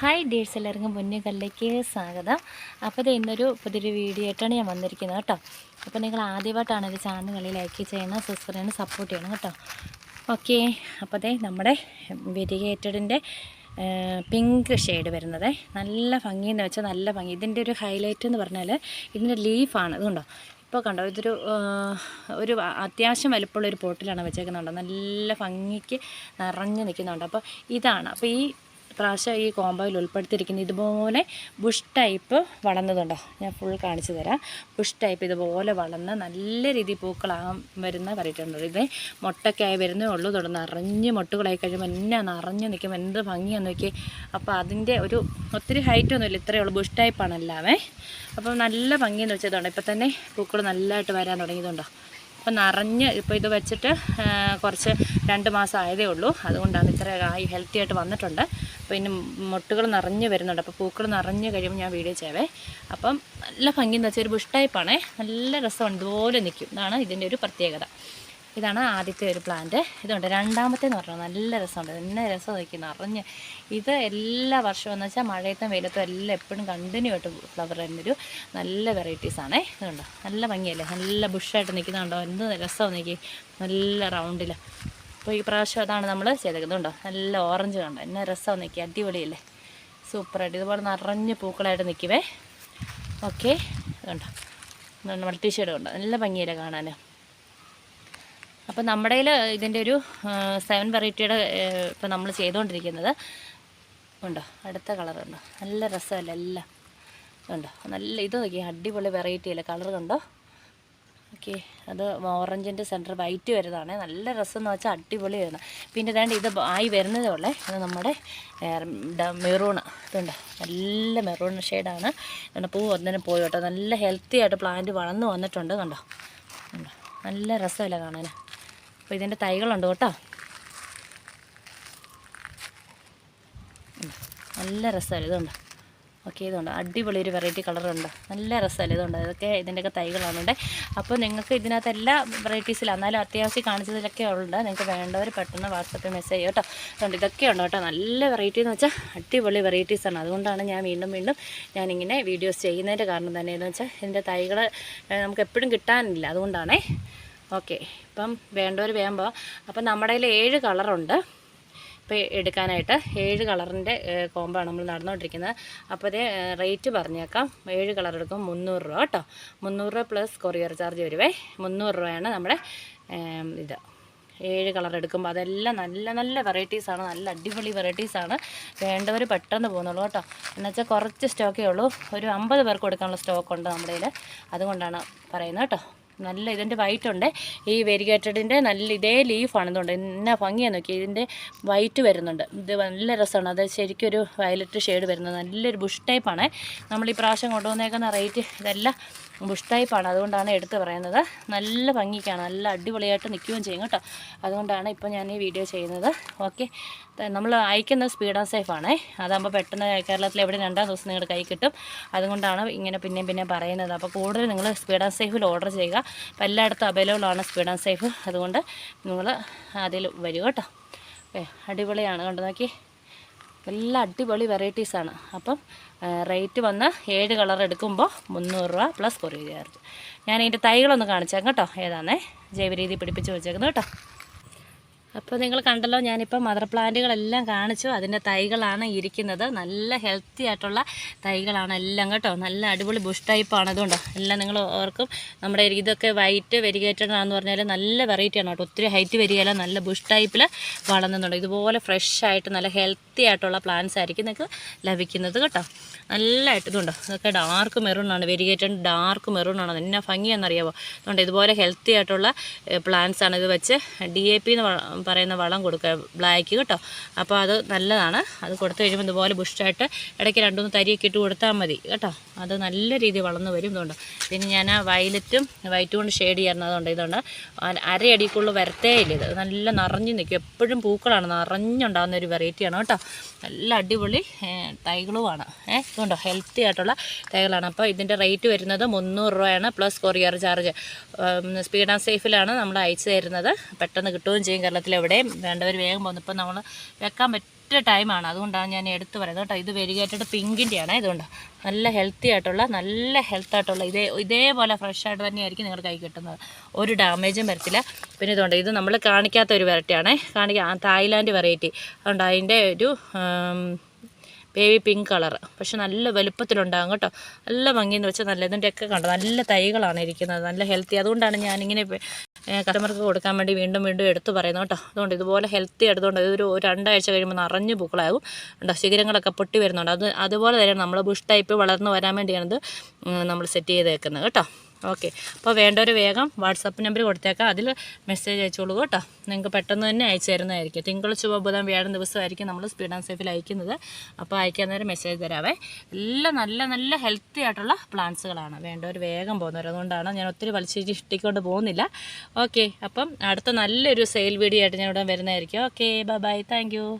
Hi ഡേഴ്സ് എല്ലാവർക്കും പൊന്നുകല്ലേക്ക് സ്വാഗതം. അപ്പോൾ ഇത് ഇന്നൊരു പുതിയൊരു വീഡിയോ ആയിട്ടാണ് ഞാൻ വന്നിരിക്കുന്നത് കേട്ടോ. അപ്പോൾ നിങ്ങൾ ആദ്യമായിട്ടാണ് ഇത് ചാനലുകളിൽ ലൈക്ക് ചെയ്യണം ചെയ്യണം സപ്പോർട്ട് ചെയ്യണം കേട്ടോ. ഓക്കെ അപ്പോൾ അതേ നമ്മുടെ വെരിഗേറ്റഡിന്റെ പിങ്ക് ഷെയ്ഡ് വരുന്നത്. നല്ല ഭംഗിയെന്ന് വെച്ചാൽ നല്ല ഭംഗി. ഇതിന്റെ ഒരു ഹൈലൈറ്റ് എന്ന് പറഞ്ഞാൽ ഇതിന്റെ ലീഫാണ് ഇതുണ്ടോ ഇപ്പോൾ കണ്ടോ? ഇതൊരു ഒരു അത്യാവശ്യം വലുപ്പമുള്ള ഒരു പോട്ടിലാണ് വെച്ചേക്കുന്നുണ്ടോ. നല്ല ഭംഗിക്ക് നിറഞ്ഞു നിൽക്കുന്നുണ്ട്. അപ്പോൾ ഇതാണ്. അപ്പോൾ ഈ പ്രാവശ്യം ഈ കോമ്പോയിൽ ഉൾപ്പെടുത്തിയിരിക്കുന്ന ഇതുപോലെ ബുഷ് ടൈപ്പ് വളർന്നതുണ്ടോ? ഞാൻ ഫുൾ കാണിച്ചു തരാം. ബുഷ് ടൈപ്പ് ഇതുപോലെ വളർന്ന് നല്ല രീതിയിൽ പൂക്കളാകാൻ വരുന്ന പറഞ്ഞിട്ടുണ്ട് ഇത് മുട്ടയ്ക്കായി വരുന്നേ ഉള്ളൂ. തുടർന്ന് നിറഞ്ഞ് മുട്ടുകളായി കഴിയുമ്പോൾ എന്നെ നിറഞ്ഞ് നിൽക്കുമ്പോൾ എന്ത് ഭംഗിയാന്ന് നോക്കി അപ്പോൾ അതിന്റെ ഒരു ഒത്തിരി ഹൈറ്റ് ഒന്നുമില്ല. ഇത്രയേ ഉള്ളൂ. ബുഷ് ടൈപ്പാണ് എല്ലാമേ. അപ്പോൾ നല്ല ഭംഗിയെന്ന് വെച്ചതുകൊണ്ട് ഇപ്പം തന്നെ പൂക്കൾ നല്ലതായിട്ട് വരാൻ തുടങ്ങിയതുണ്ടോ? അപ്പോൾ നിറഞ്ഞ് ഇപ്പോൾ ഇത് വെച്ചിട്ട് കുറച്ച് രണ്ട് മാസം ആയതേ ഉള്ളൂ. അതുകൊണ്ടാണ് ഇത്ര ആയി ഹെൽത്തി ആയിട്ട് വന്നിട്ടുണ്ട്. അപ്പോൾ ഇനി മുട്ടുകൾ നിറഞ്ഞ് വരുന്നുണ്ട്. അപ്പോൾ പൂക്കൾ നിറഞ്ഞ് കഴിയുമ്പോൾ ഞാൻ വീഡിയോ ചെയ്യവേ. അപ്പം നല്ല ഭംഗി എന്ന് വെച്ചാൽ ഒരു ബുഷ് ടൈപ്പാണ് നല്ല രസമാണ്. ഇതുപോലെ നിൽക്കും ഇതാണ് ഇതിന്റെ ഒരു പ്രത്യേകത. ഇതാണ് ആദ്യത്തെ ഒരു പ്ലാന്റ് ഇതുണ്ട്. രണ്ടാമത്തെ എന്ന് പറഞ്ഞാൽ നല്ല രസമുണ്ട്. എന്നെ രസം നിൽക്കും നിറഞ്ഞ്. ഇത് എല്ലാ വർഷവും എന്ന് വെച്ചാൽ മഴയത്തും വെയിലത്തും എല്ലാം എപ്പോഴും കണ്ടിന്യൂ ആയിട്ട് ഫ്ലവർ തരുന്നൊരു നല്ല വെറൈറ്റീസാണേ ഇതുണ്ട്. നല്ല ഭംഗിയല്ലേ? നല്ല ബുഷായിട്ട് നിൽക്കുന്നുണ്ടോ എന്ത് രസമാണ് നിൽക്കി നല്ല റൗണ്ടിൽ അപ്പോൾ ഈ പ്രാവശ്യം അതാണ് നമ്മൾ ചെയ്തേക്കുന്നുണ്ടോ നല്ല ഓറഞ്ച് കണ്ടോ? എന്നെ രസം നിൽക്കുക അടിപൊളിയല്ലേ? സൂപ്പറായിട്ട് ഇതുപോലെ നിറഞ്ഞ് പൂക്കളായിട്ട് നിൽക്കുവേ ഓക്കെ ഇതുണ്ടോ മൾട്ടി ഷെയ്ഡ് കണ്ടോ? നല്ല ഭംഗിയല്ലേ കാണാൻ അപ്പോൾ നമ്മുടെ ഇതിന്റെ ഒരു സെവൻ വെറൈറ്റിയുടെ ഇപ്പോൾ നമ്മൾ ചെയ്തുകൊണ്ടിരിക്കുന്നത് ഉണ്ടോ? അടുത്ത കളർ ഉണ്ടോ? നല്ല രസമല്ല? എല്ലാം. ഉണ്ടോ നല്ല ഇത് നോക്കി അടിപൊളി വെറൈറ്റി അല്ലേ? കളർ കണ്ടോ? ഓക്കെ അത് ഓറഞ്ചിന്റെ സെന്റർ വൈറ്റ് വരുന്നതാണ്. നല്ല രസം എന്ന് അടിപൊളി വരുന്നത് പിന്നെ ഇതാണ്ട് ഇത് ആയി വരുന്നതേ ഉള്ളേ. അത് നമ്മുടെ മെറൂണ് ഇതുണ്ട്. നല്ല മെറൂൺ ഷെയ്ഡാണ് ഇതുണ്ട് പൂ ഒന്നിനും പോയി കേട്ടോ നല്ല ഹെൽത്തി ആയിട്ട് പ്ലാന്റ് വളർന്നു വന്നിട്ടുണ്ട് കണ്ടോ? കണ്ടോ നല്ല രസമല്ല കാണാൻ അപ്പോൾ ഇതിന്റെ തൈകളുണ്ട് കേട്ടോ. നല്ല രസമല്ല ഇതുണ്ട്. ഓക്കെ ഇതുണ്ട്. അടിപൊളി ഒരു വെറൈറ്റി കളറുണ്ട് നല്ല രസമല്ലേ ഇതുണ്ട്. ഇതൊക്കെ ഇതിന്റെയൊക്കെ തൈകളാണുണ്ട് അപ്പോൾ നിങ്ങൾക്ക് ഇതിനകത്ത് എല്ലാ വെറൈറ്റീസിലും എന്നാലും അത്യാവശ്യം കാണിച്ചതിലൊക്കെ ഉണ്ട്. നിങ്ങൾക്ക് വേണ്ടവർ പെട്ടെന്ന് വാട്സപ്പിൽ മെസ്സേജ് കേട്ടോ. അതുകൊണ്ട് ഇതൊക്കെ ഉണ്ട് കേട്ടോ. നല്ല വെറൈറ്റി എന്ന് വെച്ചാൽ അടിപൊളി വെറൈറ്റീസാണ് അതുകൊണ്ടാണ് ഞാൻ വീണ്ടും വീണ്ടും ഞാനിങ്ങനെ വീഡിയോസ് ചെയ്യുന്നതിന്റെ കാരണം തന്നെ എന്ന് വെച്ചാൽ ഇതിന്റെ തൈകൾ നമുക്ക് എപ്പോഴും കിട്ടാനില്ല. അതുകൊണ്ടാണേ. ഓക്കെ. ഇപ്പം വേണ്ടവർ വേകുമ്പോൾ അപ്പം നമ്മുടെ കയ്യിൽ ഏഴ് കളറുണ്ട് ഇപ്പോൾ എടുക്കാനായിട്ട് ഏഴ് കളറിന്റെ കോമ്പാണ് നമ്മൾ നടന്നുകൊണ്ടിരിക്കുന്നത്. അപ്പോൾ അതേ റേറ്റ് പറഞ്ഞേക്കാം. ഏഴ് കളർ എടുക്കും മുന്നൂറ് രൂപ കേട്ടോ. മുന്നൂറ് രൂപ പ്ലസ് കൊറിയർ ചാർജ് വരുവേ. മുന്നൂറ് രൂപയാണ് നമ്മുടെ ഇത്. ഏഴ് കളർ എടുക്കുമ്പോൾ അതെല്ലാം നല്ല നല്ല വെറൈറ്റീസാണ് നല്ല അടിപൊളി വെറൈറ്റീസാണ് വേണ്ടവർ പെട്ടെന്ന് പോകുന്നുള്ളൂ കേട്ടോ. എന്നുവെച്ചാൽ കുറച്ച് സ്റ്റോക്കേ ഉള്ളൂ. ഒരു അമ്പത് പേർക്ക് കൊടുക്കാനുള്ള സ്റ്റോക്ക് ഉണ്ട് നമ്മുടെ അതുകൊണ്ടാണ് പറയുന്നത് കേട്ടോ. നല്ല ഇതിന്റെ വൈറ്റ് ഉണ്ട്. ഈ വെരിഗേറ്റഡിന്റെ നല്ല ഇതേ ലീഫാണ് ഇതുകൊണ്ട് എന്നാ ഭംഗിയാണ് നോക്കി ഇതിന്റെ വൈറ്റ് വരുന്നുണ്ട്. ഇത് നല്ല രസമാണ്. അത് ശരിക്കും ഒരു വയലറ്റ് ഷെയ്ഡ് വരുന്നത്. നല്ലൊരു ബുഷ് ടൈപ്പാണ് നമ്മൾ ഈ പ്രാവശ്യം കൊണ്ടുവന്നേക്കുന്ന റേറ്റ് ഇതെല്ലാം ബുഷ് ടൈപ്പാണ് അതുകൊണ്ടാണ് എടുത്ത് പറയുന്നത്. നല്ല ഭംഗിക്കാണ്. നല്ല അടിപൊളിയായിട്ട് നിൽക്കുകയും ചെയ്യും കേട്ടോ. അതുകൊണ്ടാണ് ഇപ്പോൾ ഞാൻ ഈ വീഡിയോ ചെയ്യുന്നത്. ഓക്കെ നമ്മൾ അയക്കുന്ന സ്പീഡ് ആൻഡ് സേഫ് ആണേ. അതാകുമ്പോൾ പെട്ടെന്ന് കേരളത്തിൽ എവിടെ രണ്ടാം ദിവസം നിങ്ങളുടെ കൈ കിട്ടും. അതുകൊണ്ടാണ് ഇങ്ങനെ പിന്നെയും പിന്നെ പറയുന്നത്. അപ്പോൾ കൂടുതൽ നിങ്ങൾ സ്പീഡ് ആൻഡ് സേഫിൽ ഓർഡർ ചെയ്യുക. അപ്പോൾ എല്ലായിടത്തും അവൈലബിൾ ആണ് സ്പീഡ് ആൻഡ് സേഫ് അതുകൊണ്ട് നിങ്ങൾ അതിൽ വരിക കേട്ടോ. ഏ അടിപൊളിയാണ്. കണ്ടു നോക്കി? എല്ലാം അടിപൊളി വെറൈറ്റീസാണ് അപ്പം റേറ്റ് വന്ന് ഏഴ് കളർ എടുക്കുമ്പോൾ മുന്നൂറ് രൂപ പ്ലസ് കൊറിയർ ചാർജ് ഞാൻ ഇതിന്റെ തൈകളൊന്ന് കാണിച്ചേക്കാം കേട്ടോ. ഏതാണേ ജൈവരീതി പിടിപ്പിച്ച് വെച്ചേക്കുന്നത് കേട്ടോ. അപ്പോൾ നിങ്ങൾ കണ്ടല്ലോ ഞാനിപ്പോൾ മദർ പ്ലാന്റുകളെല്ലാം കാണിച്ചു. അതിന്റെ തൈകളാണ് ഇരിക്കുന്നത്. നല്ല ഹെൽത്തി ആയിട്ടുള്ള തൈകളാണ് എല്ലാം കേട്ടോ. നല്ല അടിപൊളി ബുഷ് ടൈപ്പാണ് അതുകൊണ്ടോ എല്ലാം നിങ്ങൾ ഓർക്കും. നമ്മുടെ ഇതൊക്കെ വൈറ്റ് വെരിഗേറ്റഡ് ആണെന്ന് പറഞ്ഞാൽ നല്ല വെറൈറ്റിയാണ് കേട്ടോ. ഒത്തിരി ഹൈറ്റ് വരികയില്ല. നല്ല ബുഷ് ടൈപ്പിൽ വളർന്നുണ്ട് ഇതുപോലെ ഫ്രഷ് ആയിട്ട് നല്ല ഹെൽത്തി ആയിട്ടുള്ള പ്ലാന്റ്സ് ആയിരിക്കും നിങ്ങൾക്ക് ലഭിക്കുന്നത് കേട്ടോ. നല്ലതായിട്ട് ഇതുണ്ടോ? ഇതൊക്കെ ഡാർക്ക് മെറൂണാണ് വെരിഗേറ്റഡ് ഡാർക്ക് മെറൂണാണ് എന്നാ ഭംഗിയാണെന്നറിയാമോ അതുകൊണ്ട് ഇതുപോലെ ഹെൽത്തി ആയിട്ടുള്ള പ്ലാന്റ്സ് ആണ് ഇത് വെച്ച്. ഡി എ പി എന്ന് പറയുന്ന വളം കൊടുക്കുക. ബ്ലാക്ക് കേട്ടോ. അപ്പോൾ അത് നല്ലതാണ്. അത് കൊടുത്തു കഴിയുമ്പോൾ ഇതുപോലെ ബുഷ്ടായിട്ട് ഇടയ്ക്ക് രണ്ടുമൂന്ന് തരിയൊക്കെ ഇട്ട് കൊടുത്താൽ മതി. കേട്ടോ. അത് നല്ല രീതിയിൽ വളർന്നു വരും ഇതുകൊണ്ട്. പിന്നെ ഞാൻ ആ വയലറ്റും വൈറ്റും കൊണ്ട് ഷെയ്ഡ് ചെയ്യുന്നതുകൊണ്ട് ഇതുകൊണ്ട് അര- അരയടിക്കുള്ള വരത്തേ ഇല്ല ഇത്. നല്ല നിറഞ്ഞു നിൽക്കും. എപ്പോഴും പൂക്കളാണ്. നിറഞ്ഞുണ്ടാകുന്ന ഒരു വെറൈറ്റിയാണ് കേട്ടോ. നല്ല അടിപൊളി തൈകളുമാണ്. ഏഹ് ഇതുകൊണ്ടോ? ഹെൽത്തി ആയിട്ടുള്ള തൈകളാണ്. അപ്പോൾ ഇതിന്റെ റേറ്റ് വരുന്നത് മുന്നൂറ് രൂപയാണ് plus courier charge speed and സേഫിലാണ് നമ്മൾ അയച്ചു തരുന്നത്. പെട്ടെന്ന് കിട്ടുകയും ചെയ്യും കേരളത്തിൽ. എവിടെയും വേണ്ടവർ വേഗം വന്നപ്പോൾ നമ്മൾ വെക്കാൻ പറ്റ ടൈമാണ്. അതുകൊണ്ടാണ് ഞാൻ എടുത്തു പറയുന്നത് കേട്ടോ. ഇത് വെരികേറ്റഡ് പിങ്കിന്റെയാണ് ഇതുകൊണ്ട് നല്ല ഹെൽത്തി ആയിട്ടുള്ള നല്ല ഹെൽത്ത് ആയിട്ടുള്ള ഇതേ ഇതേപോലെ ഫ്രഷ് ആയിട്ട് തന്നെയായിരിക്കും നിങ്ങൾ കൈ കിട്ടുന്നത്. ഒരു ഡാമേജും വരത്തില്ല. പിന്നെ ഇതുകൊണ്ട് ഇത് നമ്മൾ കാണിക്കാത്ത ഒരു വെറൈറ്റിയാണ്. കാണിക്കാൻ തായ്ലാൻഡ് വെറൈറ്റി. അതുകൊണ്ട് അതിന്റെ ഒരു ബേബി പിങ്ക് കളർ പക്ഷെ നല്ല വലുപ്പത്തിലുണ്ടാകും കേട്ടോ. നല്ല ഭംഗിയെന്ന് വെച്ചാൽ നല്ല ഇതിന്റെയൊക്കെ കണ്ടോ? നല്ല തൈകളാണ് ഇരിക്കുന്നത്. നല്ല ഹെൽത്തി അതുകൊണ്ടാണ് ഞാനിങ്ങനെ കസ്റ്റമർക്ക് കൊടുക്കാൻ വേണ്ടി വീണ്ടും വീണ്ടും എടുത്തു പറയുന്നത് കേട്ടോ. അതുകൊണ്ട് ഇതുപോലെ ഹെൽത്തി എടുത്തുകൊണ്ട് ഇതൊരു രണ്ടാഴ്ച കഴിയുമ്പോൾ നിറഞ്ഞ് പൂക്കളാകും. കേട്ടോ ശിഖരങ്ങളൊക്കെ പൊട്ടി വരുന്നുണ്ട്. അത് അതുപോലെ തന്നെയാണ് നമ്മൾ ബുഷ് ടൈപ്പ് വളർന്നു വരാൻ വേണ്ടിയാണിത് നമ്മൾ സെറ്റ് ചെയ്തേക്കുന്നത് കേട്ടോ. ഓക്കെ. അപ്പോൾ വേണ്ടവർ വേഗം വാട്സപ്പ് നമ്പർ കൊടുത്തേക്കാം. അതിൽ മെസ്സേജ് അയച്ചോളൂ കേട്ടോ. നിങ്ങൾക്ക് പെട്ടെന്ന് തന്നെ അയച്ചു തരുന്നതായിരിക്കും. തിങ്കൾ ചൊവ്വ ബുധൻ വ്യാഴം ദിവസമായിരിക്കും നമ്മൾ സ്പീഡ് ആൻഡ് സേഫിൽ അയക്കുന്നത്. അപ്പോൾ അയക്കാൻ നേരം മെസ്സേജ് തരാവേ. എല്ലാം നല്ല നല്ല ഹെൽത്തി ആയിട്ടുള്ള പ്ലാന്റ്സുകളാണ്. വേണ്ടവർ വേഗം പോകുന്നവർ അതുകൊണ്ടാണ് ഞാൻ ഒത്തിരി വലിച്ചു ഇഷ്ടിക്കൊണ്ട് പോകുന്നില്ല. ഓക്കെ. അപ്പം അടുത്ത നല്ലൊരു സെയിൽ വീഡിയോ ആയിട്ട് ഞാൻ ഇവിടെ വരുന്നതായിരിക്കും. ഓക്കെ. Bye bye. താങ്ക്